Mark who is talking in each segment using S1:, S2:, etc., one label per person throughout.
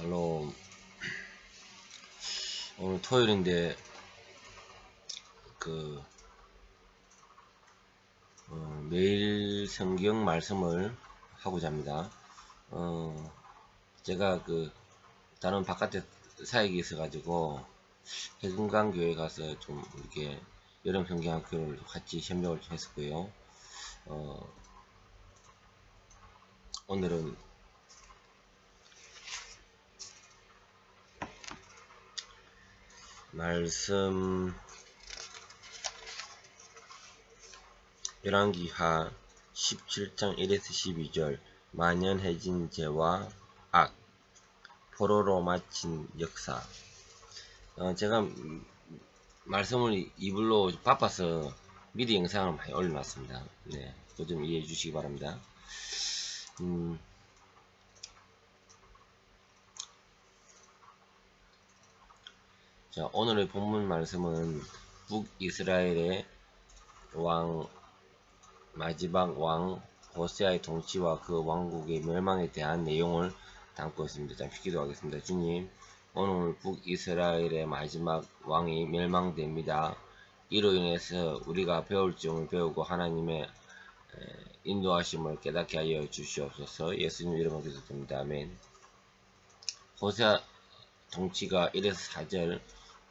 S1: 샬롬. 오늘 토요일인데, 그, 어, 매일 성경 말씀을 하고자 합니다. 어, 제가 그, 다른 바깥에 사역이 있어 가지고, 해금강 교회 가서 좀 이렇게 여름 성경학교를 같이 협력을 좀 했었고요. 어, 오늘은 말씀 열왕기하 17장 1에서 12절 만연해진 죄와 악 포로로 마친 역사 어, 제가 음, 말씀을 이불로 바빠서 미리 영상을 많이 올려놨습니다. 네, 그거 좀 이해해 주시기 바랍니다. 음, 자, 오늘의 본문 말씀은 북이스라엘의 왕 마지막 왕 호세아의 통치와 그 왕국의 멸망에 대한 내용을 담고 있습니다. 잠시 기도하겠습니다. 주님, 오늘 북이스라엘의 마지막 왕이 멸망됩니다. 이로 인해서 우리가 배울 점을 배우고 하나님의 인도하심을 깨닫게 하여 주시옵소서. 예수님 이름으로 기도드립니다. 아멘. 호세아 통치가 1에서 4절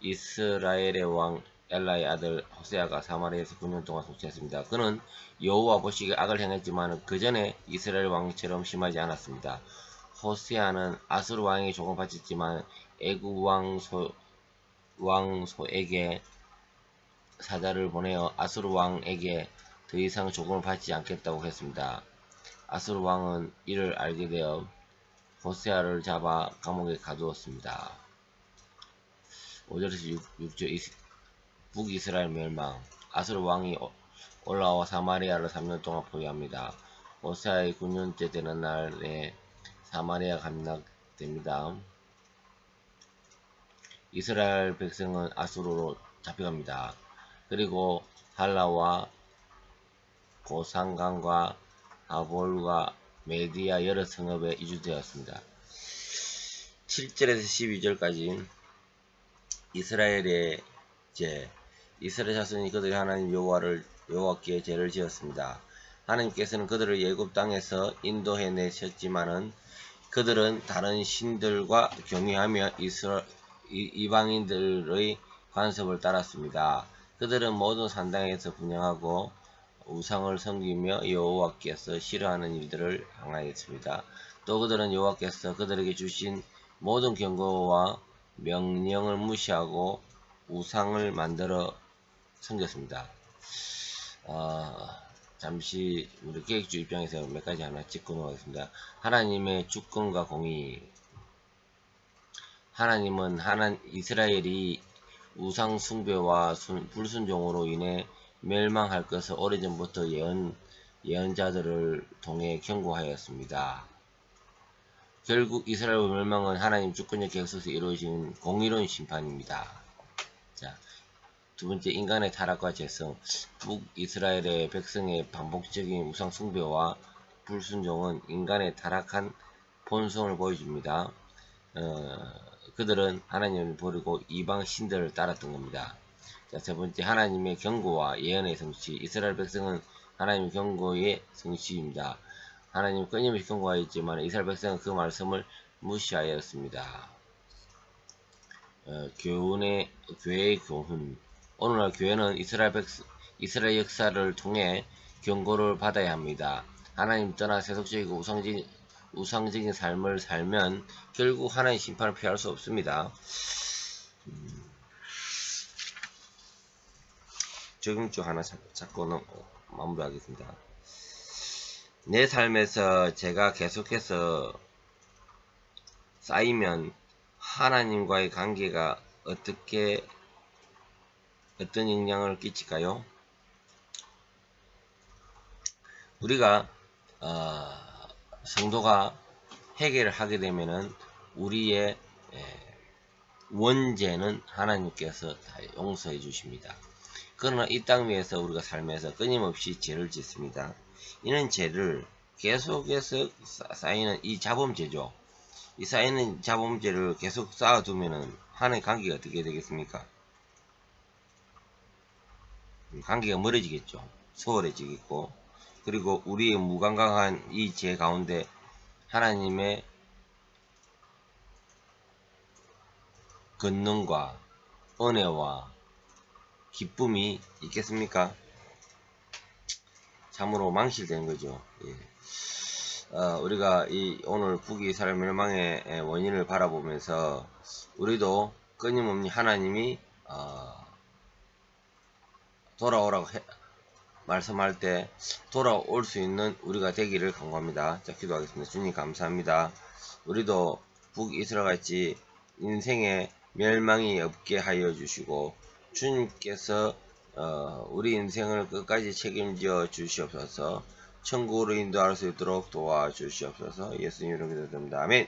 S1: 이스라엘의 왕 엘라의 아들 호세아가 사마리아에서 9년 동안 통치했습니다. 그는 여호와 보시기에 악을 행했지만 그 전에 이스라엘 왕처럼 심하지 않았습니다. 호세아는 아수르 왕에게 조금 바쳤지만 애굽 왕소 왕소에게 사자를 보내어 아수르 왕에게 더 이상 조금을 받지 않겠다고 했습니다. 아수르 왕은 이를 알게 되어 호세아를 잡아 감옥에 가두었습니다. 5절에서 6, 절 북이스라엘 멸망 아수르 왕이 올라와 사마리아를 3년 동안 포위합니다. 호세아의 9년째 되는 날에 사마리아 감락됩니다. 이스라엘 백성은 아수르로 잡혀갑니다. 그리고 할라와 고상강과 하볼과 메디아 여러 성읍에 이주되었습니다. 7절에서 12절까지 이스라엘의 죄 이스라엘 자손이 그들의 하나님 여호와를 여호와께 죄를 지었습니다. 하나님께서는 그들을 예굽 땅에서 인도해 내셨지만은 그들은 다른 신들과 경유하며 이스라, 이방인들의 관습을 따랐습니다. 그들은 모든 산당에서 분양하고 우상을 섬기며 여호와께서 싫어하는 일들을 행하였습니다. 또 그들은 여호와께서 그들에게 주신 모든 경고와 명령을 무시하고 우상을 만들어 섬겼습니다. 어, 잠시 우리 계획주 입장에서 몇 가지 하나 짚고 넘어가겠습니다. 하나님의 주권과 공의 하나님은 하나 이스라엘이 우상 숭배와 불순종으로 인해 멸망할 것을 오래전부터 예언 예언자들을 통해 경고하였습니다. 결국 이스라엘 멸망은 하나님 주권적 계획 속에서 이루어진 공의로운 심판입니다. 자, 두 번째 인간의 타락과 재성 북이스라엘의 백성의 반복적인 우상 숭배와 불순종은 인간의 타락한 본성을 보여줍니다. 어, 그들은 하나님을 버리고 이방 신들을 따랐던 겁니다. 자, 세 번째 하나님의 경고와 예언의 성취 이스라엘 백성은 하나님의 경고의 성취입니다. 하나님 끊임없이 경고하였지만 이스라엘 백성은 그 말씀을 무시하였습니다. 어, 교훈의 교회의 교훈 오늘날 교회는 이스라엘 백성 이스라엘 역사를 통해 경고를 받아야 합니다. 하나님 떠나 세속적이고 우상적인, 우상적인 삶을 살면 결국 하나님 심판을 피할 수 없습니다. 음, 적용주 하나 잡고 마무리하겠습니다. 내 삶에서 제가 계속해서 쌓이면 하나님과의 관계가 어떻게 어떤 영향을 끼칠까요? 우리가 어, 성도가 해결을 하게 되면은 우리의 에, 원죄는 하나님께서 다 용서해 주십니다. 그러나 이 땅 위에서 우리가 삶에서 끊임없이 죄를 짓습니다. 이는 죄를 계속해서 쌓이는 이 자범죄죠. 이 쌓이는 자본주의를 계속 쌓아두면은 하나의 관계가 어떻게 되겠습니까? 음, 관계가 멀어지겠죠. 소홀해지겠고 그리고 우리의 무감각한 이 죄 가운데 하나님의 권능과 은혜와 기쁨이 있겠습니까? 참으로 망실된 거죠. 예. 어, 우리가 이 오늘 북이스라엘 멸망의 예, 원인을 바라보면서 우리도 끊임없이 하나님이 어, 돌아오라고 해- 말씀할 때 돌아올 수 있는 우리가 되기를 간구합니다. 자, 기도하겠습니다. 주님 감사합니다. 우리도 북이스라엘 같이 인생에 멸망이 없게 하여 주시고 주님께서 어, 우리 인생을 끝까지 책임져 주시옵소서. 천국으로 인도할 수 있도록 도와주시옵소서. 예수님 이름으로 기도드립니다. 아멘.